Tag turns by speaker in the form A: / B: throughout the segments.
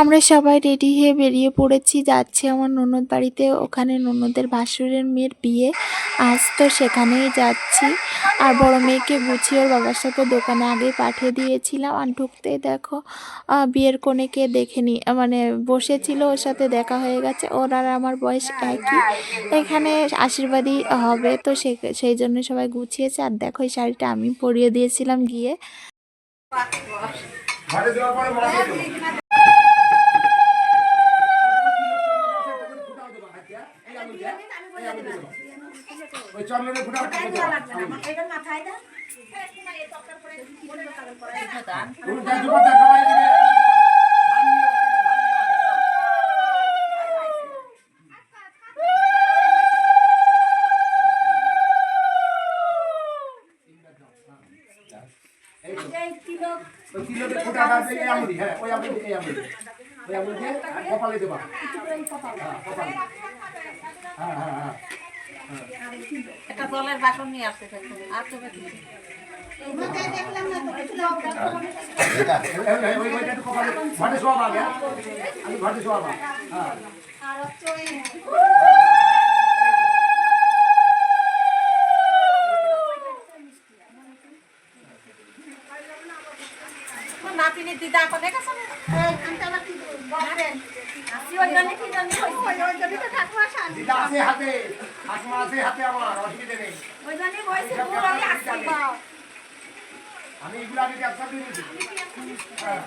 A: আমরা সবাই রেডি হয়ে বেরিয়ে পড়েছি, যাচ্ছি আমার ননদ বাড়িতে, ওখানে ননদের ভাসুরের মেয়ের বিয়ে। আজ তো সেখানেই যাচ্ছি। আর বড় মেয়েকে গুছিয়ে ওর বাবার সাথে দোকানে আগে পাঠিয়ে দিয়েছিলাম। আর ঢুকতেই দেখো বিয়ের কনেকে দেখে নি মানে বসেছিল, ওর সাথে দেখা হয়ে গেছে। ওর আর আমার বয়স একই। এখানে আশীর্বাদই হবে। তো সে, সেই জন্য সবাই গুছিয়েছে। আর দেখো, এই শাড়িটা আমি পরিয়ে দিয়েছিলাম গিয়ে
B: ঘরে দেওয়ার পরে মারা যেত ওই চন্দনের ফুটা ওই তিলকে ফুটা আছে এই আমুদি হ্যাঁ ওই আমুদি এই আমুদি ওই আমুদি দিয়ে কপালে দেবা। হ্যাঁ হ্যাঁ হ্যাঁ হ্যাঁ।
C: একটা জলের বাসন নিয়ে আসতে থাকো আর তো
B: ঘটে? ঘটে হ্যাঁ
C: নাতিনের দিদা এখন দেখেছ না? আসি ওই জন্যে কি জন্যে হয়েছে?
B: দিদা আছে হাতে আসমা আছে হাতে আমার অসুবিধা নেই
C: ওই জন্যে বলছি, দূর আমি।
B: আমি এগুলো আগে ব্যবসা দিয়ে দিচ্ছি। হ্যাঁ।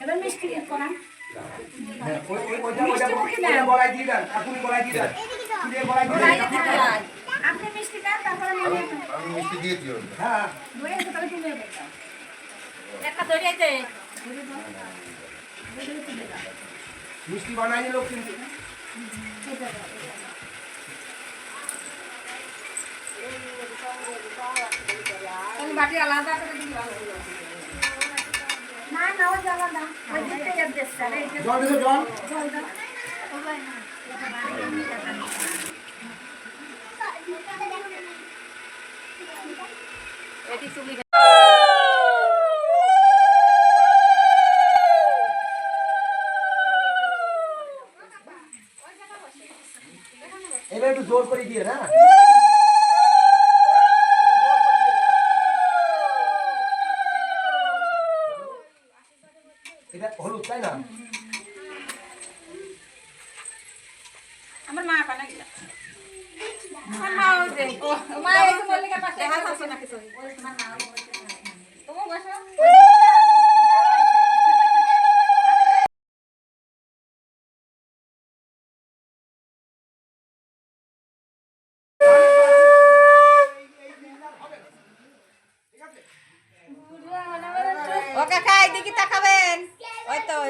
C: এবার মিষ্টি করান।
B: গলায় দিয়ে
C: দিতে হয়। মিষ্টি
D: মিষ্টি।
B: মিষ্টি বানাই লোক কিন্তু
C: কোন বাটি আলাদা করে দিলে
B: জল।
C: এটি চুলি
B: এবার একটু জোর করে দিয়ে না এটা হলুদ তাই না
C: আমার মা পানা গেল আমার মা ওই যে মা এসে তো কে পাশে হাত আছে নাকি ওই তোমার মা তোমার বসো ও কাকা এদিকে তাকাবেন ওই তো ওই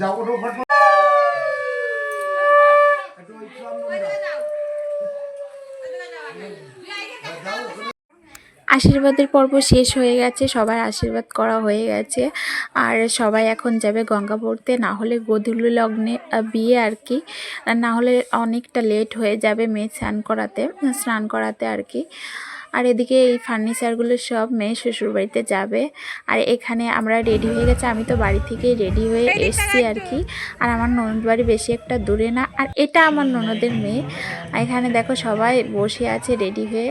B: যাও, ওঠো।
A: আশীর্বাদের পর্ব শেষ হয়ে গেছে, সবার আশীর্বাদ করা হয়ে গেছে। আর সবাই এখন যাবে গঙ্গা পড়তে না হলে গোধূলি লগ্নে বিয়ে আর কি। না হলে অনেকটা লেট হয়ে যাবে মেয়ে স্নান করাতে স্নান করাতে আর কি। আর এদিকে এই ফার্নিচারগুলো সব মেয়ে শ্বশুরবাড়িতে যাবে। আর এখানে আমরা রেডি হয়ে গেছে। আমি তো বাড়ি থেকে রেডি হয়ে এসছি আর কি। আর আমার ননদ বাড়ি বেশি একটা দূরে না। আর এটা আমার ননদের মেয়ে। আর এখানে দেখো সবাই বসে আছে রেডি হয়ে।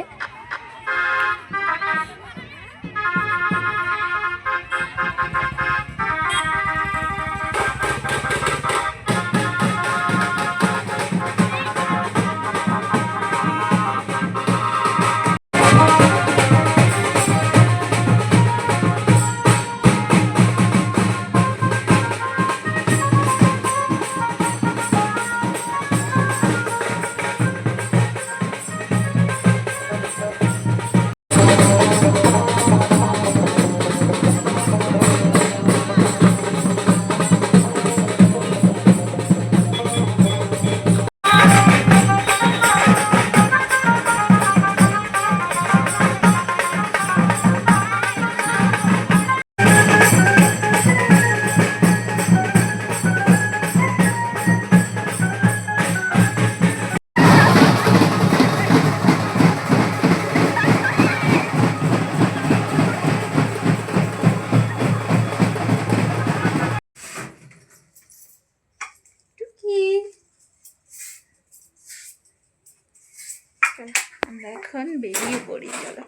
C: এখন বেরিয়ে পড়ি চলো।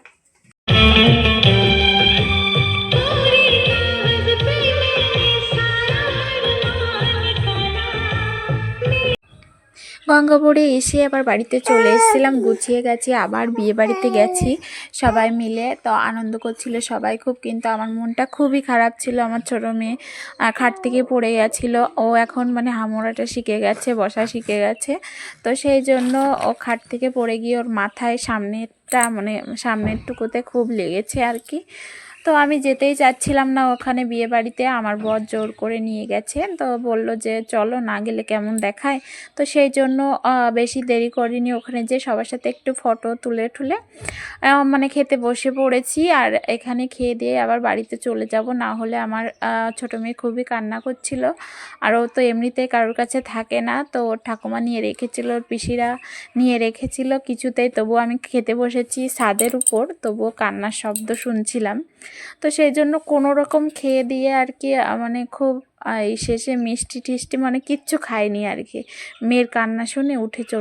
A: গঙ্গাপুরে এসে আবার বাড়িতে চলে এসেছিলাম, গুছিয়ে গেছি, আবার বিয়ে বাড়িতে গেছি, সবাই মিলে। তো আনন্দ করছিল সবাই খুব, কিন্তু আমার মনটা খুবই খারাপ ছিল, আমার ছোটো মেয়ে খাট থেকে পড়ে গেছিল। ও এখন মানে হামড়াটা শিখে গেছে, বসা শিখে গেছে। তো সেই জন্য ও খাট থেকে পড়ে গিয়ে ওর মাথায় সামনেরটা মানে সামনের টুকুতে খুব লেগেছে আর কি। তো আমি যেতেই চাচ্ছিলাম না, ওখানে বিয়ে বাড়িতে আমার বর জোর করে নিয়ে গেছে। তো বলল যে, চলো না গেলে কেমন দেখায়? তো সেই জন্য বেশি দেরি করিনি ওখানে যে সবার সাথে একটু ফটো তুলে ঠুলে। মানে খেতে বসে পড়েছি আর এখানে খেয়ে দিয়ে আবার বাড়িতে চলে যাব। না হলে আমার ছোটো মেয়ে খুবই কান্না করছিল। আর ও তো এমনিতেই কারোর কাছে থাকে না। তো ওর ঠাকুমা নিয়ে রেখেছিল, ওর পিসিরা নিয়ে রেখেছিল কিছুতেই। তবুও আমি খেতে বসেছি ছাদের উপর। তবুও কান্নার শব্দ শুনছিলাম। তো সেই জন্য কোনো রকম খেয়ে দিয়ে আর কি মানে খুব এই শেষে মিষ্টি টিষ্টি মানে কিচ্ছু খায়নি আর কি। মেয়ের কান্না শুনে উঠে চলে